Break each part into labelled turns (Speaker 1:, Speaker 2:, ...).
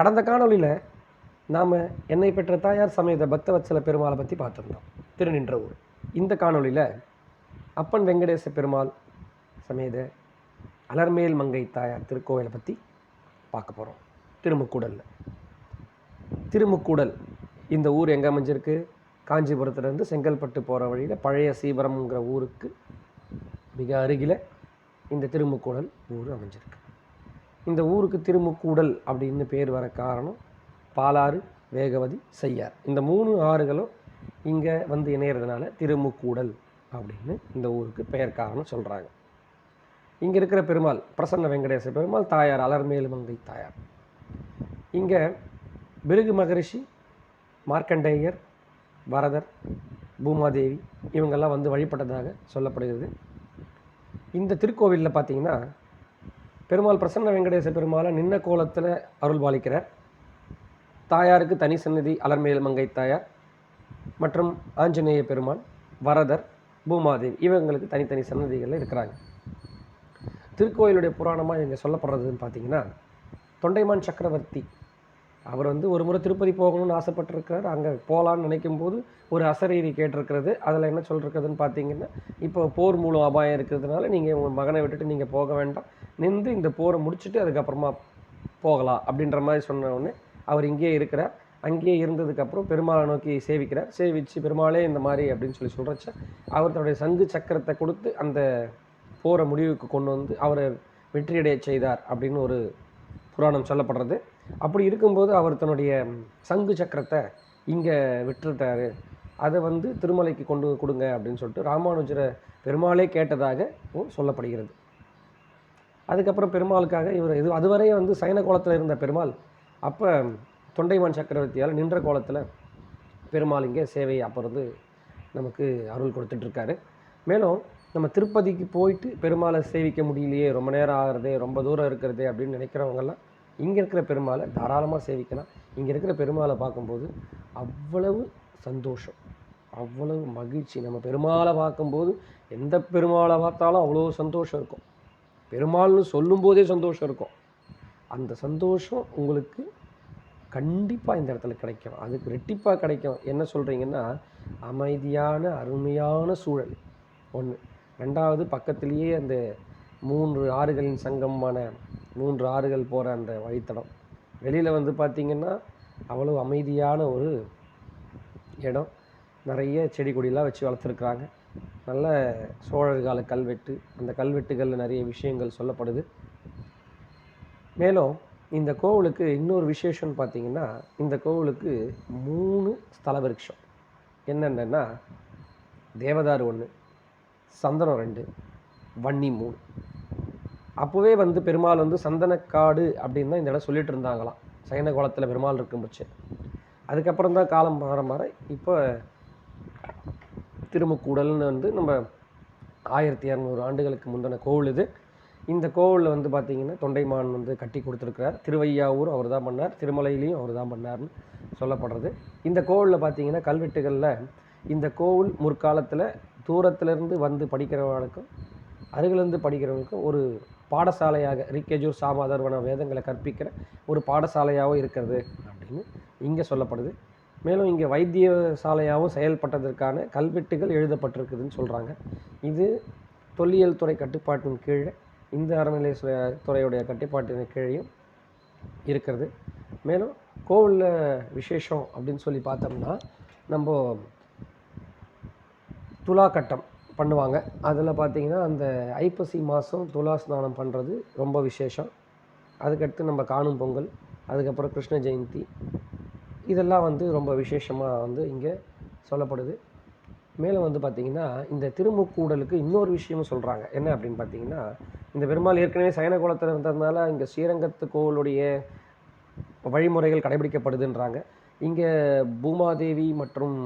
Speaker 1: கடந்த காணொளியில் நாம் என்னை பெற்ற தாயார் சமேத பக்தவத்சல பெருமாளை பற்றி பார்த்துருந்தோம். திருநின்ற ஊர் இந்த காணொளியில் அப்பன் வெங்கடேச பெருமாள் சமேத அலர்மேல் மங்கை தாயார் திருக்கோவிலை பற்றி பார்க்க போகிறோம் திருமுக்கூடலில். திருமுக்கூடல் இந்த ஊர் எங்கே அமைஞ்சிருக்கு? காஞ்சிபுரத்துலேருந்து செங்கல்பட்டு போகிற வழியில் பழைய சீபரம்ங்கிற ஊருக்கு மிக அருகில் இந்த திருமுக்கூடல் ஊர் அமைஞ்சிருக்கு. இந்த ஊருக்கு திருமுக்கூடல் அப்படின்னு பேர் வர காரணம் பாலாறு வேகவதி செய்யார். இந்த மூணு ஆறுகளும் இங்கே வந்து இணையிறதுனால திருமுக்கூடல் அப்படின்னு இந்த ஊருக்கு பெயர் காரணம் சொல்கிறாங்க இங்கே இருக்கிற பெருமாள் பிரசன்ன வெங்கடேச பெருமாள் தாயார் அலர்மேலுமங்கை தாயார். இங்கே பிருகு மகரிஷி மார்க்கண்டேயர் வரதர் பூமாதேவி இவங்கெல்லாம் வந்து வழிபட்டதாக சொல்லப்படுகிறது. இந்த திருக்கோவிலில் பார்த்தீங்கன்னா பெருமாள் பிரசன்ன வெங்கடேச பெருமாளை நின்ன கோலத்தில் அருள் பாலிக்கிறார் தாயாருக்கு தனி சந்நிதி அலர்மேல் மங்கை தாயார் மற்றும் ஆஞ்சநேய பெருமாள் வரதர் பூமாதேவி இவங்களுக்கு தனித்தனி சன்னதிகள் இருக்கிறாங்க. திருக்கோயிலுடைய புராணமாக இங்கே சொல்லப்படுறதுன்னு பார்த்தீங்கன்னா தொண்டைமான் சக்கரவர்த்தி அவர் வந்து ஒரு முறை திருப்பதி போகணும்னு ஆசைப்பட்டிருக்கிறார் அங்கே போகலான்னு நினைக்கும் போது ஒரு அசரீரி கேட்டிருக்கிறது. அதில் என்ன சொல்லிருக்கிறதுன்னு பார்த்தீங்கன்னா இப்போ போர் மூலம் அபாயம் இருக்கிறதுனால நீங்கள் உங்கள் மகனை விட்டுட்டு நீங்கள் போக வேண்டாம். நின்று இந்த போரை முடிச்சுட்டு அதுக்கப்புறமா போகலாம் அப்படின்ற மாதிரி சொன்ன உடனே அவர் இங்கேயே இருக்கிறார். அங்கேயே இருந்ததுக்கப்புறம் பெருமாளை நோக்கி சேவிக்கிறார். சேவிச்சு பெருமாளே இந்த மாதிரி அப்படின்னு சொல்லி சொல்கிறச்ச அவர் தன்னுடைய சங்கு சக்கரத்தை கொடுத்து அந்த போரை முடிவுக்கு கொண்டு வந்து அவரை வெற்றியடைய செய்தார் அப்படின்னு ஒரு புராணம் சொல்லப்படுறது. அப்படி இருக்கும்போது அவர் தன்னுடைய சங்கு சக்கரத்தை இங்கே விட்டுட்டாரு அதை வந்து திருமலைக்கு கொண்டு கொடுங்க அப்படின்னு சொல்லிட்டு ராமானுஜரை பெருமாளே கேட்டதாக சொல்லப்படுகிறது. அதுக்கப்புறம் பெருமாளுக்காக இவர் இது அதுவரையும் வந்து சயன கோலத்தில் இருந்த பெருமாள் அப்போ தொண்டைமான் சக்கரவர்த்தியால் நின்ற கோலத்தில் பெருமாள் இங்கே சேவையை அப்போ வந்து நமக்கு அருள் கொடுத்துட்ருக்காரு. மேலும் நம்ம திருப்பதிக்கு போயிட்டு பெருமாளை சேவிக்க முடியலையே ரொம்ப நேரம் ஆகிறதே ரொம்ப தூரம் இருக்கிறதே அப்படின்னு நினைக்கிறவங்கெல்லாம் இங்கே இருக்கிற பெருமாளை தாராளமாக சேவிக்கலாம். இங்கே இருக்கிற பெருமாளை பார்க்கும்போது அவ்வளவு சந்தோஷம் அவ்வளவு மகிழ்ச்சி. நம்ம பெருமாளை பார்க்கும்போது எந்த பெருமாளை பார்த்தாலும் அவ்வளோ சந்தோஷம் இருக்கும். பெருமாள்னு சொல்லும்போதே சந்தோஷம் இருக்கும். அந்த சந்தோஷம் உங்களுக்கு கண்டிப்பாக இந்த இடத்துல கிடைக்கும். அதுக்கு ரெட்டிப்பாக கிடைக்கும். என்ன சொல்கிறீங்கன்னா அமைதியான அருமையான சூழல். ஒன்று ரெண்டாவது பக்கத்துலேயே அந்த மூன்று ஆறுகளின் சங்கமான மூன்று ஆறுகள் போகிற அந்த வழித்தடம். வெளியில் வந்து பார்த்திங்கன்னா அவ்வளோ அமைதியான ஒரு இடம். நிறைய செடி கொடியெலாம் வச்சு வளர்த்துருக்குறாங்க. நல்ல சோழர் கால கல்வெட்டு. அந்த கல்வெட்டுகளில் நிறைய விஷயங்கள் சொல்லப்படுது. மேலும் இந்த கோவிலுக்கு இன்னொரு விசேஷம்னு பார்த்தீங்கன்னா இந்த கோவிலுக்கு மூணு ஸ்தல விருட்சம். என்னென்னா தேவதாரு ஒன்று சந்தனம் ரெண்டு வன்னி மூணு. அப்போவே வந்து பெருமாள் வந்து சந்தனக்காடு அப்படின்னு தான் இந்த இடம் சொல்லிட்டு இருந்தாங்களாம். சைன கோலத்தில் பெருமாள் இருக்கும் அதுக்கப்புறம் தான் காலம் மாற மாற இப்போ திருமுக்கூடல்னு வந்து நம்ம ஆயிரத்தி இரநூறு ஆண்டுகளுக்கு முந்தின கோவில் இது. இந்த கோவிலில் வந்து பார்த்திங்கன்னா தொண்டைமான் வந்து கட்டி கொடுத்துருக்கிறார். திருவையாவூர் அவர் தான் பண்ணார். திருமலையிலையும் அவர் தான் பண்ணார்னு சொல்லப்படுறது. இந்த கோவிலில் பார்த்திங்கன்னா கல்வெட்டுகளில் இந்த கோவில் முற்காலத்தில் தூரத்துலேருந்து வந்து படிக்கிறவர்களுக்கும் அருகிலிருந்து படிக்கிறவங்களுக்கும் ஒரு பாடசாலையாக ரிக்கேஜூர் சாமாதர்வன வேதங்களை கற்பிக்கிற ஒரு பாடசாலையாகவும் இருக்கிறது அப்படின்னு இங்கே சொல்லப்படுது. மேலும் இங்கே வைத்திய சாலையாகவும் செயல்பட்டதற்கான கல்வெட்டுகள் எழுதப்பட்டிருக்குதுன்னு சொல்கிறாங்க இது தொல்லியல் துறை கட்டுப்பாட்டின் கீழே இந்த அறநிலை துறையுடைய கட்டுப்பாட்டின் கீழேயும் இருக்கிறது. மேலும் கோவிலில் விசேஷம் அப்படின்னு சொல்லி பார்த்தோம்னா நம்ம துலாக்கட்டம் பண்ணுவாங்க. அதில் பார்த்திங்கன்னா அந்த ஐப்பசி மாதம் துலா ஸ்நானம் பண்ணுறது ரொம்ப விசேஷம். அதுக்கடுத்து நம்ம காணும் பொங்கல் அதுக்கப்புறம் கிருஷ்ண ஜெயந்தி. இதெல்லாம் வந்து ரொம்ப விசேஷமாக வந்து இங்கே சொல்லப்படுது. மேலே வந்து பார்த்திங்கன்னா இந்த திருமுக்கூடலுக்கு இன்னொரு விஷயமும் சொல்கிறாங்க என்ன அப்படின்னு பார்த்தீங்கன்னா இந்த பெருமாள் ஏற்கனவே சயன குலத்தில் இருந்ததுனால இங்கே ஸ்ரீரங்கத்து கோவிலுடைய வழிமுறைகள் கடைபிடிக்கப்படுதுன்றாங்க. இங்கே பூமாதேவி மற்றும்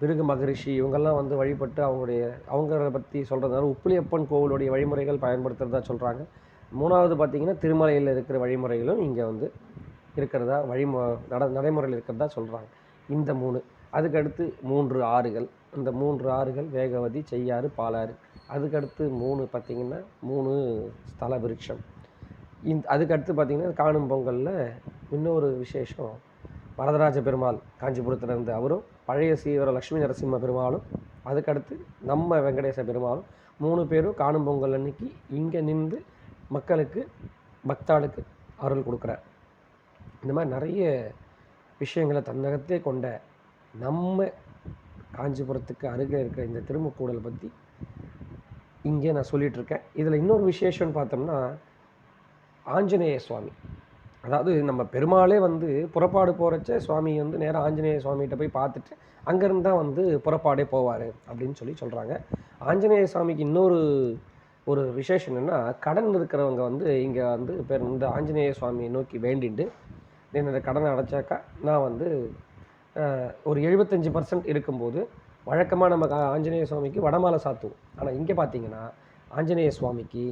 Speaker 1: பிருகு மகரிஷி இவங்கெல்லாம் வந்து வழிபட்டு அவங்களுடைய அவங்கள பற்றி சொல்கிறதுனால உப்புளியப்பன் கோவிலுடைய வழிமுறைகள் பயன்படுத்துகிறதா சொல்கிறாங்க மூணாவது பார்த்திங்கன்னா திருமலையில் இருக்கிற வழிமுறைகளும் இங்கே வந்து இருக்கிறதா வழிமு நட நடைமுறையில் இருக்கிறதா சொல்கிறாங்க இந்த மூணு. அதுக்கடுத்து மூன்று ஆறுகள். இந்த மூன்று ஆறுகள் வேகவதி செய்யாறு பாலாறு. அதுக்கடுத்து மூணு பார்த்திங்கன்னா மூணு ஸ்தல விருட்சம். இந்த அதுக்கடுத்து பார்த்திங்கன்னா காணும் பொங்கலில் இன்னொரு விசேஷம் வரதராஜ பெருமாள் காஞ்சிபுரத்தில் இருந்து அவரும் பழைய சீவர லக்ஷ்மி நரசிம்ம பெருமாளும் அதுக்கடுத்து நம்ம வெங்கடேச பெருமாளும் மூணு பேரும் காணும் பொங்கல் அன்னைக்கு இங்கே நின்று மக்களுக்கு பக்தாளுக்கு அருள் கொடுக்குறார் இந்த மாதிரி நிறைய விஷயங்களை தன்னகத்தே கொண்ட நம்ம காஞ்சிபுரத்துக்கு அருகில் இருக்கிற இந்த திருமுக்கூடல் பற்றி இங்கே நான் சொல்லிகிட்ருக்கேன் இருக்கேன். இதில் இன்னொரு விசேஷம்னு பார்த்தோம்னா ஆஞ்சநேய சுவாமி. அதாவது நம்ம பெருமாளே வந்து புறப்பாடு போகிறச்ச சுவாமி வந்து நேராக ஆஞ்சநேய சுவாமிகிட்ட போய் பார்த்துட்டு அங்கேருந்து தான் வந்து புறப்பாடே போவார் அப்படின்னு சொல்லி சொல்கிறாங்க ஆஞ்சநேய சுவாமிக்கு இன்னொரு ஒரு விசேஷம் என்னென்னா கடன் இருக்கிறவங்க வந்து இங்கே வந்து பெரு இந்த ஆஞ்சநேய சுவாமியை நோக்கி வேண்டிட்டு என்னோட கடனை அடைச்சாக்கா நான் வந்து ஒரு எழுபத்தஞ்சி பர்சன்ட் இருக்கும்போது வழக்கமாக நம்ம கா- ஆஞ்சநேய சுவாமிக்கு வடமாலை சாத்துவோம். ஆனால் இங்கே பார்த்தீங்கன்னா ஆஞ்சநேய சுவாமிக்கு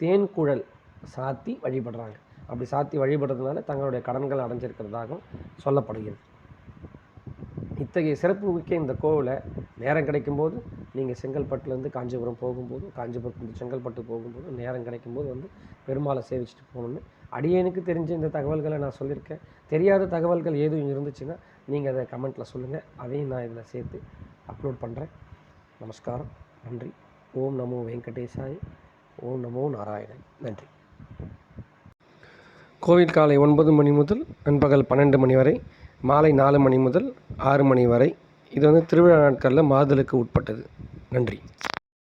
Speaker 1: தேன்குழல் சாத்தி வழிபடுறாங்க. அப்படி சாத்தி வழிபடுறதுனால தங்களுடைய கடன்கள் அடைஞ்சிருக்கிறதாகவும் சொல்லப்படுகிறது. இத்தகைய சிறப்பு மிக்க இந்த கோவிலை நேரம் கிடைக்கும்போது நீங்கள் செங்கல்பட்டுலேருந்து காஞ்சிபுரம் போகும்போது காஞ்சிபுரத்துலேருந்து செங்கல்பட்டு போகும்போது நேரம் கிடைக்கும்போது வந்து பெருமாளை சேவிச்சுட்டு போகணுன்னு அடியேனுக்கு தெரிஞ்ச இந்த தகவல்களை நான் சொல்லியிருக்கேன். தெரியாத தகவல்கள் எதுவும் இருந்துச்சுன்னா நீங்கள் அதை கமெண்ட்டில் சொல்லுங்கள் அதையும் நான் இதில் சேர்த்து அப்லோட் பண்ணுறேன் நமஸ்காரம். நன்றி. ஓம் நமோ வெங்கடேசாய். ஓம் நமோ நாராயணன் நன்றி. கோவில் காலை ஒன்பது மணி முதல் நண்பகல் பன்னெண்டு மணி வரை மாலை நாலு மணி முதல் ஆறு மணி வரை. இது வந்து திருவிழா நாட்களில் மாதலுக்கு உட்பட்டது. நன்றி.